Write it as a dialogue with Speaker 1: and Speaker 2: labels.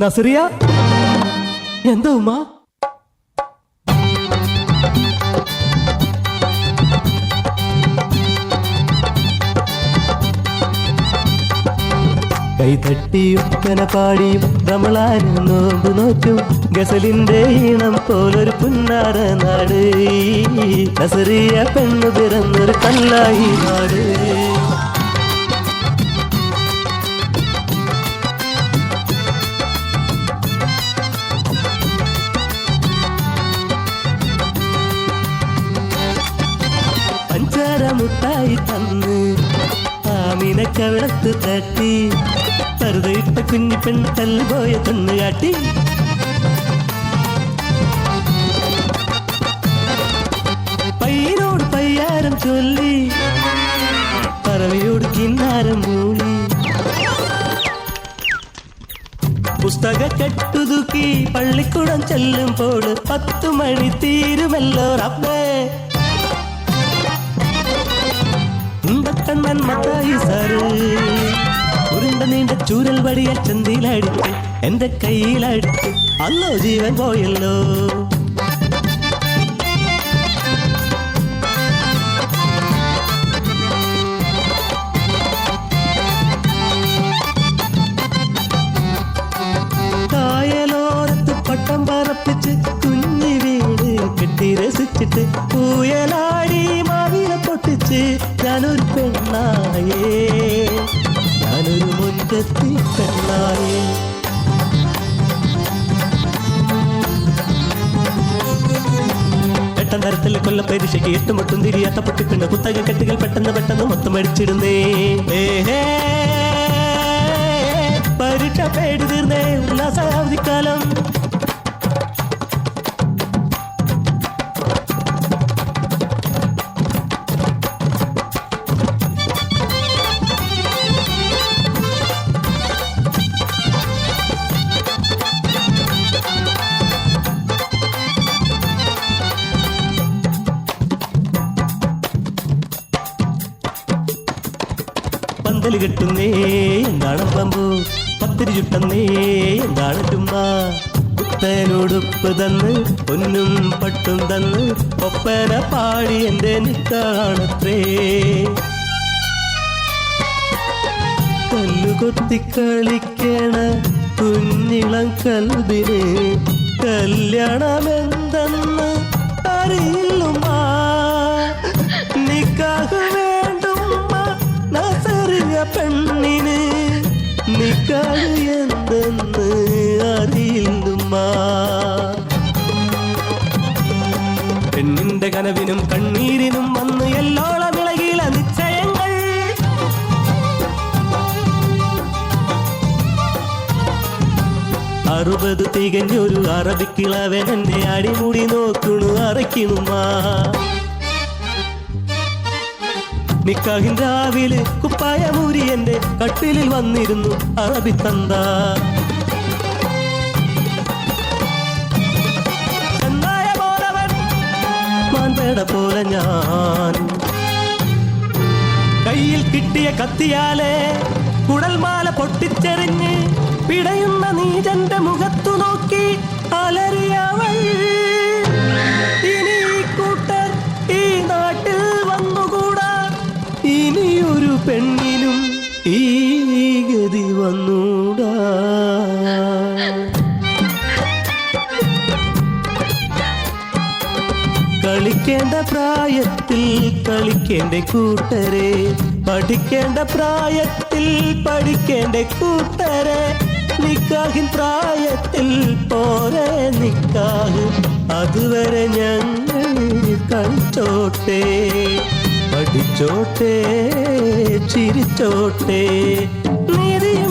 Speaker 1: നസറിയ? എന്താ ഉമ്മ? കൈതട്ടിയും ഉപ്പന പാടിയും റമളാനും നോമ്പ് നോറ്റും. ഗസലിന്റെ ഈണം പോലൊരു പുന്നാര നാട്. നസറിയ പെണ്ണു പിറന്നൊരു കല്ലായി നാട് മുട്ടായി തന്ന് ആമീനെ കവിളത്ത് തട്ടി പറുതയിട്ട കുഞ്ഞി പെണ്ണ് തല്ലുപോയ പെണ്ണ് കാട്ടി. പയ്യനോട് പയ്യാരം ചൊല്ലി പറവയോട് കിന്നാരം മൂളി പുസ്തക കെട്ടുതുക്കി പള്ളിക്കുടം ചെല്ലുമ്പോൾ പത്തു മണി തീരുമല്ലോ റബ്ബേ. നീണ്ട ചൂരൽ വടിയ ചന്തിയിലടിച്ച് എന്റെ കയ്യിലടിച്ച് അല്ലോ ജീവൻ പോയല്ലോ കായലോരത്ത് പട്ടം പറപ്പിച്ച് കുഞ്ഞി വീട് കെട്ടി രസിച്ചിട്ട് പൂയലാടി മുൻകത്തി പെണ്ണായേ എട്ടാം തരത്തിൽ കൊല്ല പരീക്ഷയ്ക്ക് എട്ടുമുട്ടും തിരിയാത്ത പൊട്ടിപ്പിണ്ണ കുത്തക കെട്ടുകൾ പെട്ടെന്ന് പെട്ടെന്ന് മൊത്തം അടിച്ചിടുന്നേ. പരീക്ഷ പേടി തീർന്നേ. ഉല്ലാസ അവധിക്കാലം. പന്തൽ കെട്ടുന്നേ എന്താണ് പമ്പു? പത്തിരി ചുട്ടന്നേ എന്താണ് ചുമ്മ പുത്തനുടുപ്പ് തന്ന് പൊന്നും പട്ടും തന്ന് ഒപ്പന പാടി എന്റെ നിക്കാണത്രേ കല്ലുകൊത്തി കളിക്കണ കുഞ്ഞിളം കൽബിന് കല്യാണമെന്തെന്ന് അറിയില്ലുമ്മ പെണ്ണിന്റെ കനവിനും കണ്ണീരിനും വന്ന് എല്ലോളം ഇളകില നിശ്ചയങ്ങൾ. അറുപത് തികഞ്ഞൊരു അറബിക്കിളവൻ എന്നെ അടിമുടി നോക്കണു അറയ്ക്കണുമാ. നിക്കാഹിൻ രാവിലെ കുപ്പായ മൂരി എന്റെ കട്ടിലിൽ വന്നിരുന്നു അറബി തന്ത. പോലെ ഞാൻ. കയ്യിൽ കിട്ടിയ കത്തിയാലെ കുടൽമാല പൊട്ടിച്ചെറിഞ്ഞ് പിടയുന്ന നീജന്റെ മുഖത്തു നോക്കി അലറിയവൾ പെണ്ണിനും ഈ ഗതി വന്നൂടാ. കളിക്കേണ്ട പ്രായത്തിൽ കളിക്കേണ്ട കൂട്ടരെ പഠിക്കേണ്ട പ്രായത്തിൽ പഠിക്കേണ്ട കൂട്ടരെ നിക്കാഹിൻ പ്രായത്തിൽ പോരെ നിക്കാഹ് അതുവരെ ഞങ്ങൾ കളിച്ചോട്ടെ പഠിച്ചോട്ടെ ചിരിച്ചോട്ടെ നീതിയും